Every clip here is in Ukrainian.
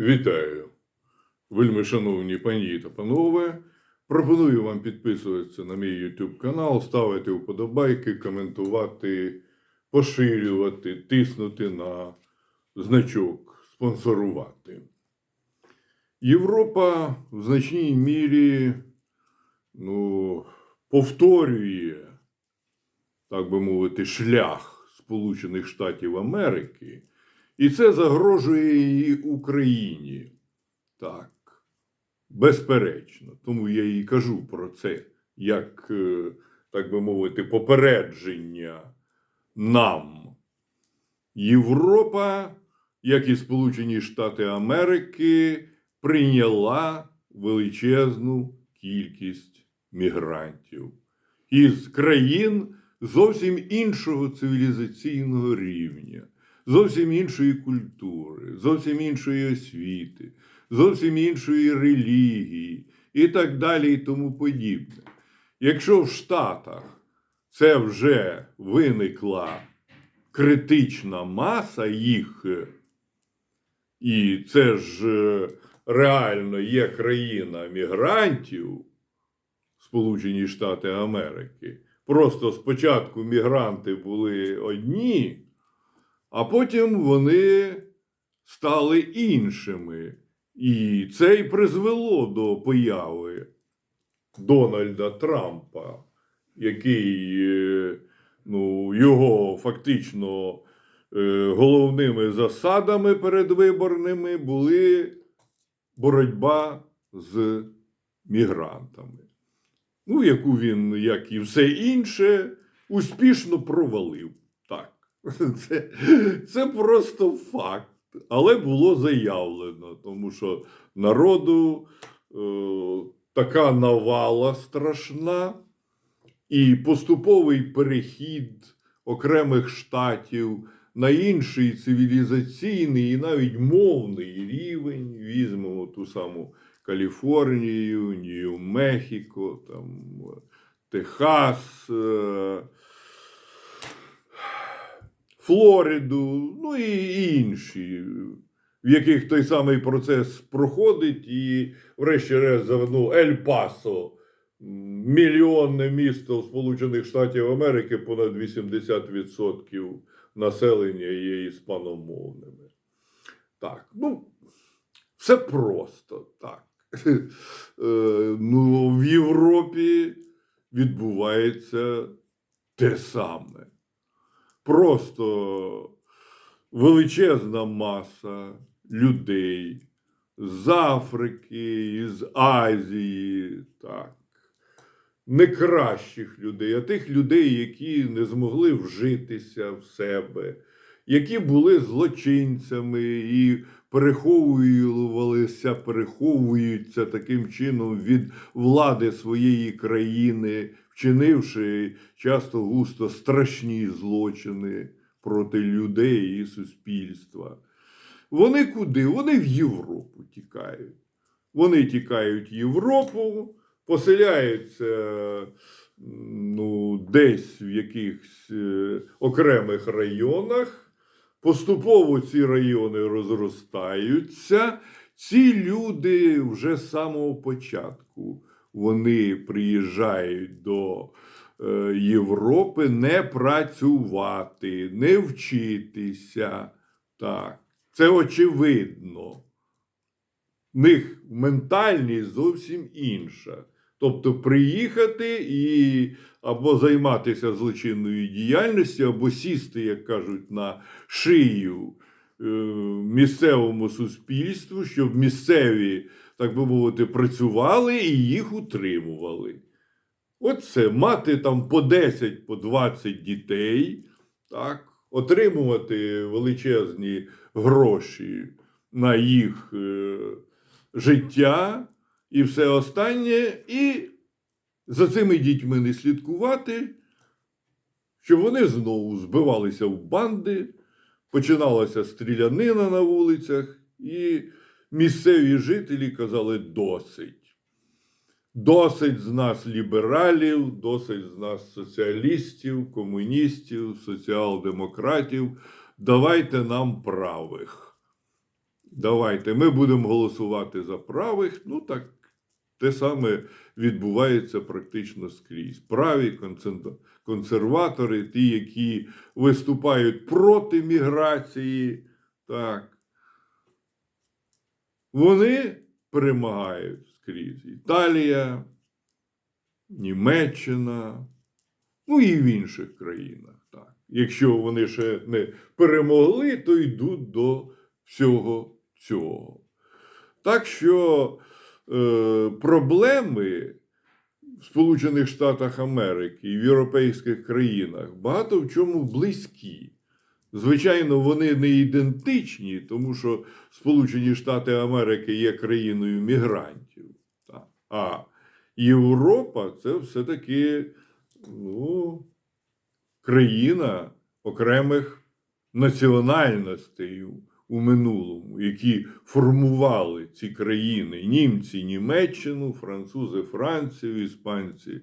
Вітаю, вельми шановні пані та панове. Пропоную вам підписуватися на мій YouTube канал, ставити вподобайки, коментувати, поширювати, тиснути на значок, спонсорувати. Європа в значній мірі ну, повторює, так би мовити, шлях Сполучених Штатів Америки. І це загрожує і Україні. Так, безперечно. Тому я і кажу про це як, е, так би мовити, попередження нам. Європа, як і Сполучені Штати Америки, прийняла величезну кількість мігрантів із країн зовсім іншого цивілізаційного рівня зовсім іншої культури, зовсім іншої освіти, зовсім іншої релігії і так далі, і тому подібне. Якщо в Штатах це вже виникла критична маса їх, і це ж е, реально є країна мігрантів, Сполучені Штати Америки. Просто спочатку мігранти були одні, а потім вони стали іншими. І це й призвело до появи Дональда Трампа, який е, ну, його фактично е, головними засадами передвиборними були боротьба з мігрантами. Ну, яку він, як і все інше, успішно провалив. Це, це просто факт. Але було заявлено, тому що народу е, така навала страшна, і поступовий перехід окремих штатів на інший цивілізаційний і навіть мовний рівень. Візьмемо ту саму Каліфорнію, Нью-Мехіко, там, Техас. Е, Флориду, ну і інші, в яких той самий процес проходить, і, врешті-решт, ну, Ель-Пасо, мільйонне місто Сполучених Штатів Америки, понад 80% населення є іспаномовними. Так, ну, все просто так. Е, Ну, в Європі відбувається те саме просто величезна маса людей з Африки, із Азії, так. Не кращих людей, а тих людей, які не змогли вжитися в себе, які були злочинцями і переховувалися, переховуються таким чином від влади своєї країни, вчинивши часто густо страшні злочини проти людей і суспільства. Вони куди? Вони в Європу тікають. Вони тікають в Європу, поселяються ну, десь в якихось е, окремих районах. Поступово ці райони розростаються. Ці люди вже з самого початку вони приїжджають до е, Європи не працювати, не вчитися. Так, це очевидно. В них ментальність зовсім інша. Тобто приїхати і або займатися злочинною діяльністю, або сісти, як кажуть, на шию е, місцевому суспільству, щоб місцеві, так би мовити, працювали і їх утримували. Оце мати там по 10, по 20 дітей, так, отримувати величезні гроші на їх е, життя і все останнє, і за цими дітьми не слідкувати, щоб вони знову збивалися в банди, починалася стрілянина на вулицях, і місцеві жителі казали досить. Досить з нас лібералів, досить з нас соціалістів, комуністів, соціал-демократів. Давайте нам правих. давайте ми будемо голосувати за правих. Ну так те саме відбувається практично скрізь. Праві консерватори, ті, які виступають проти міграції, так, вони перемагають скрізь. Італія, Німеччина, ну і в інших країнах. Так. Якщо вони ще не перемогли, то йдуть до всього цього. Так що е, проблеми в Сполучених Штатах Америки і в європейських країнах багато в чому близькі. Звичайно, вони не ідентичні, тому що Сполучені Штати Америки є країною мігрантів. А Європа це все-таки ну, країна окремих національностей у минулому, які формували ці країни: німці Німеччину, французи Францію, іспанці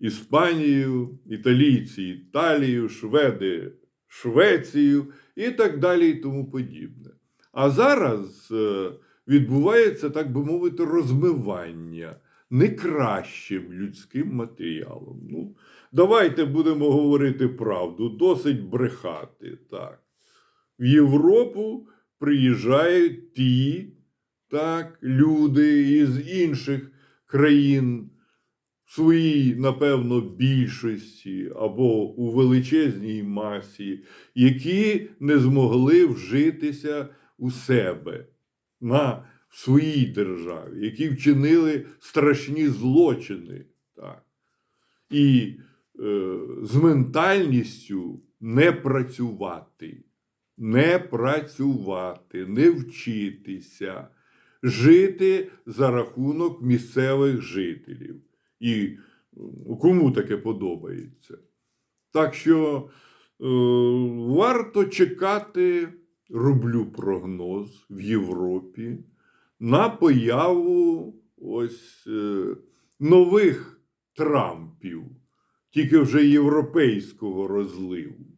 Іспанію, італійці Італію, шведи Швецію і так далі, і тому подібне. А зараз е, відбувається, так би мовити, розмивання не кращим людським матеріалом. Ну, давайте будемо говорити правду, досить брехати. Так. В Європу приїжджають ті так, люди із інших країн своїй, напевно, більшості або у величезній масі, які не змогли вжитися у себе на в своїй державі, які вчинили страшні злочини. Так. І е, з ментальністю не працювати, не працювати, не вчитися, жити за рахунок місцевих жителів. І е, кому таке подобається? Так що е, варто чекати, роблю прогноз в Європі на появу ось е, нових Трампів, тільки вже європейського розливу.